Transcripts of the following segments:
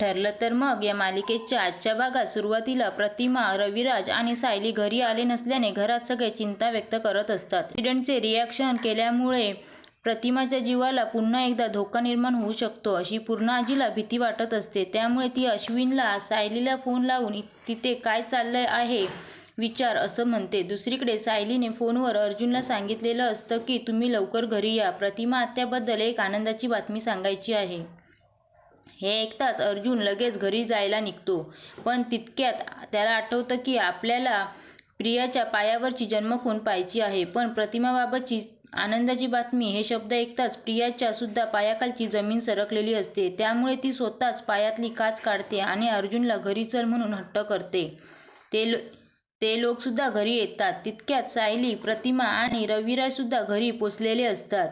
ठरलं तर मग या मालिकेच्या आजच्या भागात सुरुवातीला प्रतिमा रविराज आणि सायली घरी आले नसल्याने घरात सगळे चिंता व्यक्त करत असतात. ॲक्सिडेंटचे रिॲक्शन केल्यामुळे प्रतिमाच्या जीवाला पुन्हा एकदा धोका निर्माण होऊ शकतो अशी पूर्ण आजीला भीती वाटत असते. त्यामुळे ती अश्विनला सायलीला फोन लावून तिथे काय चाललंय आहे? विचार असं म्हणते. दुसरीकडे सायलीने फोनवर अर्जुनला सांगितलेलं असतं की तुम्ही लवकर घरी या. प्रतिमा आत्याबद्दल एक आनंदाची बातमी सांगायची आहे. हे ऐकताच अर्जुन लगेच घरी जायला निघतो. पण तितक्यात त्याला आठवतं की आपल्याला प्रियाच्या पायावरची जन्मखून पाहायची आहे. पण प्रतिमाबाबतची आनंदाची बातमी हे शब्द ऐकताच प्रियाच्या सुद्धा पायाखालची जमीन सरकलेली असते. त्यामुळे ती स्वतःच पायातली काच काढते आणि अर्जुनला घरी चल म्हणून हट्ट करते. ते ते लोकसुद्धा घरी येतात. तितक्यात सायली प्रतिमा आणि रविराज सुद्धा घरी पोचलेले असतात.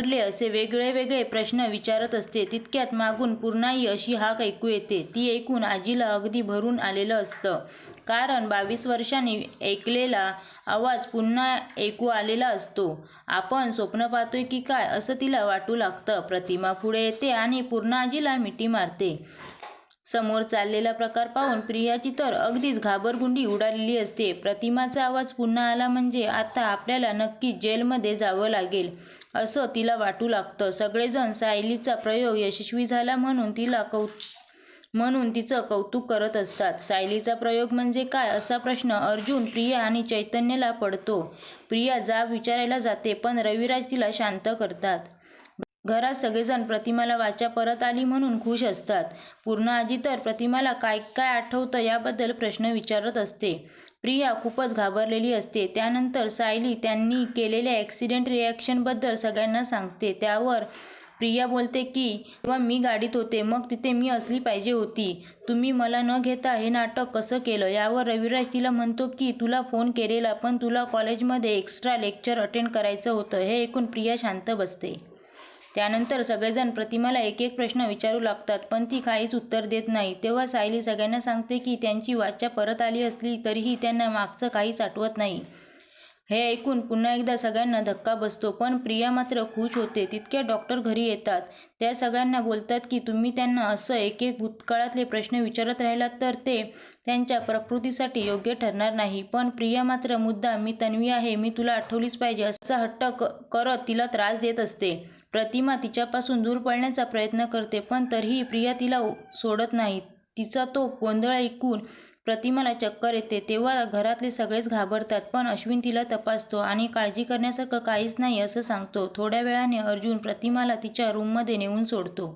ठरले असे वेगळे वेगळे प्रश्न विचारत असते. तितक्यात मागून पूर्णाई अशी हाक ऐकू येते. ती ऐकून आजीला अगदी भरून आलेलं असतं. कारण बावीस वर्षांनी ऐकलेला आवाज पुन्हा ऐकू आलेला असतो. आपण स्वप्न पाहतोय की काय असं तिला वाटू लागतं. प्रतिमा पुढे येते आणि पूर्ण आजीला मिठी मारते. समोर चाललेला प्रकार पाहून प्रियाची तर अगदीच घाबरगुंडी उडालेली असते. प्रतिमाचा आवाज पुन्हा आला म्हणजे आता आपल्याला नक्कीच जेलमध्ये जावं लागेल असं तिला वाटू लागतं. सगळेजण सायलीचा प्रयोग यशस्वी झाला म्हणून तिला कौ म्हणून तिचं कौतुक करत असतात. सायलीचा प्रयोग म्हणजे काय असा प्रश्न अर्जुन प्रिया आणि चैतन्यला पडतो. प्रिया जाब विचारायला जाते पण रविराज तिला शांत करतात. घरात सगळेजण प्रतिमाला वाचा परत आली म्हणून खुश असतात. पूर्ण आजी तर प्रतिमाला काय काय आठवतं याबद्दल प्रश्न विचारत असते. प्रिया खूपच घाबरलेली असते. त्यानंतर सायली त्यांनी केलेल्या ॲक्सिडेंट रिॲक्शनबद्दल सगळ्यांना सांगते. त्यावर प्रिया बोलते की तेव्हा मी गाडीत होते. मग तिथे मी असली पाहिजे होती. तुम्ही मला न घेता हे नाटक कसं केलं यावर रविराज तिला म्हणतो की तुला फोन केलेला पण तुला कॉलेजमध्ये एक्स्ट्रा लेक्चर अटेंड करायचं होतं हे ऐकून प्रिया शांत बसते. त्यानंतर सगळेजण प्रतिमाला एक एक प्रश्न विचारू लागतात पण ती काहीच उत्तर देत नाही. तेव्हा सायली सगळ्यांना सांगते की त्यांची वाचा परत आली असली तरीही त्यांना मागचं काहीच आठवत नाही. हे ऐकून पुन्हा एकदा सगळ्यांना धक्का बसतो पण प्रिया मात्र खुश होते. तितक्या डॉक्टर घरी येतात. त्या सगळ्यांना बोलतात की तुम्ही त्यांना असं एक एक भूतकाळातले प्रश्न विचारत राहिलात तर ते त्यांच्या प्रकृतीसाठी योग्य ठरणार नाही. पण प्रिया मात्र मुद्दा मी तन्वी आहे. मी तुला आठवलीच पाहिजे. असा हट्ट करत तिला त्रास देत असते. प्रतिमा तिच्यापासून दूर पळण्याचा प्रयत्न करते पण तरीही प्रिया तिला सोडत नाही. तिचा तो गोंधळ ऐकून प्रतिमाला चक्कर येते. तेव्हा घरातले सगळेच घाबरतात पण अश्विन तिला तपासतो आणि काळजी करण्यासारखं काहीच नाही असं सांगतो. थोड्या वेळाने अर्जुन प्रतिमाला तिच्या रूममध्ये नेऊन सोडतो.